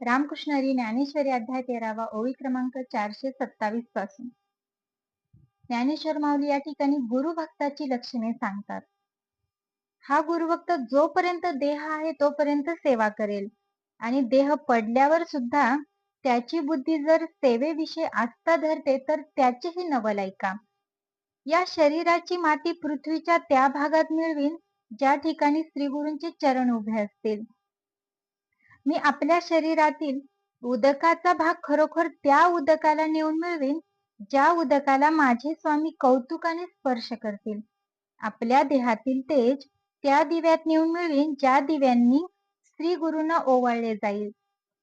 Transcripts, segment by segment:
रामकृष्णारी ज्ञानेश्वरी अध्याय तेरावा ओळी क्रमांक चारशे सत्तावीसपासून. ज्ञानेश्वर माऊली या ठिकाणी गुरुभक्ताची लक्षणे सांगतात. हा गुरुभक्त जोपर्यंत देह आहे तोपर्यंत सेवा करेल. आणि देह पडल्यावर सुद्धा त्याची बुद्धी जर सेवेविषयी आस्था धरते तर त्याचेही नवल ऐका या शरीराची माती पृथ्वीच्या त्या भागात मिळवीन ज्या ठिकाणी श्रीगुरूंचे चरण उभे असतील. मी आपल्या शरीरातील उदकाचा भाग खरोखर त्या उदकाला नेऊन मिळवीन ज्या उदकाला माझे स्वामी कौतुकाने स्पर्श करतील. आपल्या देहातील तेज त्या दिव्यात नेऊन मिळवीन ज्या दिव्यांनी श्री गुरुंना ओवाळले जाईल.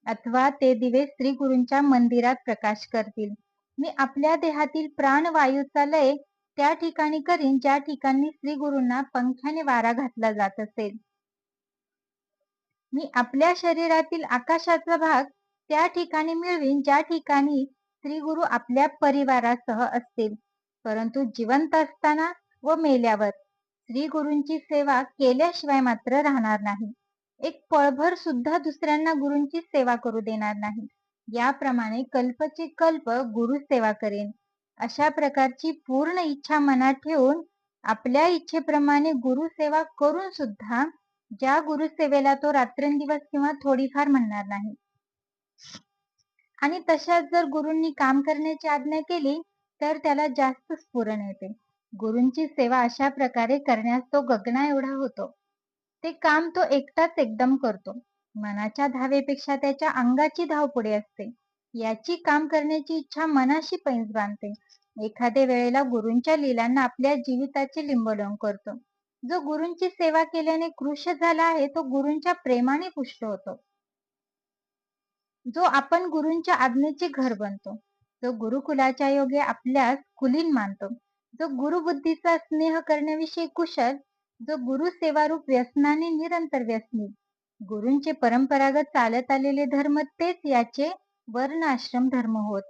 अथवा ते दिवे श्री गुरूंच्या मंदिरात प्रकाश करतील. मी आपल्या देहातील प्राणवायूचा लय त्या ठिकाणी करीन ज्या ठिकाणी श्री गुरूंना पंख्याने वारा घातला जात असेल. मी आपल्या शरीरातील आकाशाचा भाग त्या ठिकाणी मिळवीन ज्या ठिकाणी श्री गुरु आपल्या परिवारासह असतील. परंतु जिवंत असताना व मेल्यावर श्री गुरूंची सेवा केल्याशिवाय मात्र राहणार नाही. एक पळभर सुद्धा दुसऱ्यांना गुरूंची सेवा करू देणार नाही. याप्रमाणे कल्पचे कल्प गुरु सेवा करेन. अशा प्रकारची पूर्ण इच्छा मनात ठेवून आपल्या इच्छेप्रमाणे गुरु सेवा करून सुद्धा ज्या गुरुसेवेला तो रात्रंदिवस किंवा थोडीफार म्हणणार नाही. आणि तशाच जर गुरूंनी काम करण्याची आज्ञा केली तर त्याला जास्त स्फुरण येते. गुरूंची सेवा अशा प्रकारे करण्यास तो गगना एवढा होतो. ते काम तो एकटाच एकदम करतो. मनाच्या धावेपेक्षा त्याच्या अंगाची धाव पुढे असते. याची काम करण्याची इच्छा मनाशी पैंज बांधते. एखाद्या वेळेला गुरूंच्या लिलांना आपल्या जीविताचे लिंबोलम करतो. जो गुरूंची सेवा केल्याने कृश झाला आहे तो गुरूंच्या प्रेमाने पुष्ट होतो. जो आपण गुरूंच्या आज्ञेचे घर बनतो जो गुरुकुलाच्या योगे आपल्यास कुलीन मानतो. जो गुरुबुद्धीचा स्नेह करण्याविषयी कुशल जो गुरु सेवारूप व्यसनाने निरंतर व्यसनी. गुरूंचे परंपरागत चालत आलेले धर्म तेच याचे वर्ण आश्रम धर्म होत.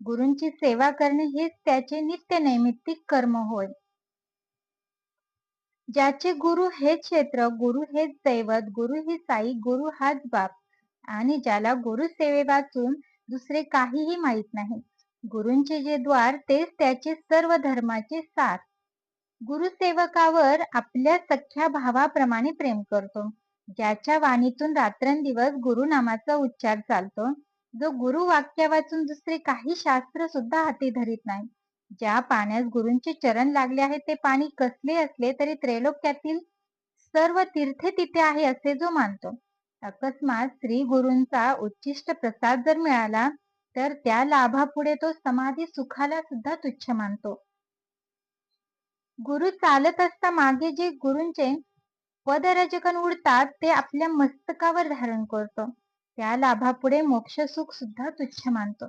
गुरूंची सेवा करणे हेच त्याचे नित्य नैमित्तिक कर्म होय. ज्याचे गुरु हे क्षेत्र गुरु हेच दैवत गुरु ही साई गुरु हाच बाप. आणि ज्याला गुरु सेवे वाचून दुसरे काहीही माहीत नाही. गुरुंचे जे द्वार तेच त्याचे सर्व धर्माचे सार. गुरुसेवकावर आपल्या सख्या भावाप्रमाणे प्रेम करतो. ज्याच्या वाणीतून रात्रंदिवस गुरुनामाचा उच्चार चालतो. जो गुरु वाक्या वाचून दुसरे काही शास्त्र सुद्धा हाती धरीत नाही. ज्या पाण्यास गुरूंचे चरण लागले आहे ते पाणी कसले असले तरी त्रैलोक्यातील सर्व तीर्थे तिथे आहे असे जो मानतो. अकस्मात श्री गुरूंचा उच्चिष्ट प्रसाद जर मिळाला तर त्या लाभापुढे तो समाधी सुखाला सुद्धा तुच्छ मानतो. गुरु चालत असता मागे जे गुरूंचे पदरजकन उडतात ते आपल्या मस्तकावर धारण करतो. त्या लाभापुढे मोक्ष सुख सुद्धा तुच्छ मानतो.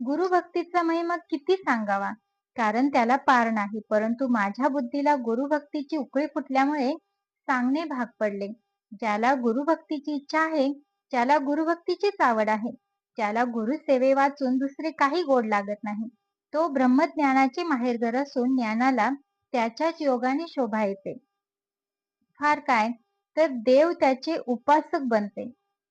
गुरुभक्तीचा महिमा किती सांगावा? कारण त्याला पार नाही. परंतु माझ्या बुद्धीला गुरुभक्तीची उकळी फुटल्यामुळे सांगणे भाग पडले. ज्याला गुरुभक्तीची इच्छा आहे ज्याला गुरुभक्तीचीच आवड आहे. ज्याला गुरुसेवे वाचून दुसरे काही गोड लागत नाही. तो ब्रह्मज्ञानाचे माहेरघर असून ज्ञानाला त्याच्याच योगाने शोभा येते. फार काय? तर देव त्याचे उपासक बनते.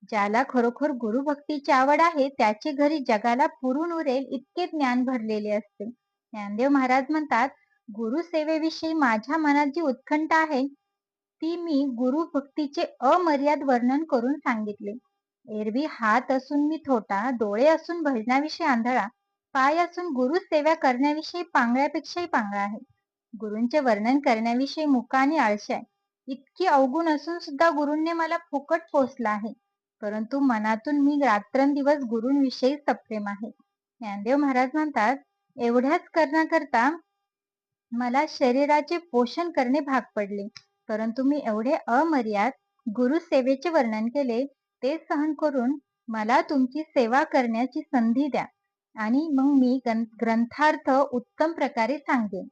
ज्याला खरोखर गुरुभक्तीची आवड आहे त्याचे घरी जगाला पुरून उरेल इतके ज्ञान भरलेले असते. ज्ञानदेव महाराज म्हणतात गुरुसेवेविषयी माझ्या मनात जी उत्कंठ आहे ती मी गुरु भक्तीचे अमर्याद वर्णन करून सांगितले. एरवी हात असून मी थोटा डोळे असून भजनाविषयी आंधळा पाय असून गुरु सेवा करण्याविषयी पांगळ्यापेक्षाही पांगळा आहे. गुरूंचे वर्णन करण्याविषयी मुका आणि आहे. इतकी अवगुण असून सुद्धा गुरूंनी मला फुकट पोचला आहे. परंतु मनातून मी रात्रंदिवस गुरूंविषयी सप्रेम आहे. ज्ञानदेव महाराज म्हणतात एवढ्याच करण्याकरता मला शरीराचे पोषण करणे भाग पडले. परंतु मी एवढे अमर्याद गुरु सेवेचे वर्णन केले ते सहन करून मला तुमची सेवा करण्याची संधी द्या. आणि मग मी ग्रंथार्थ उत्तम प्रकारे सांगेन.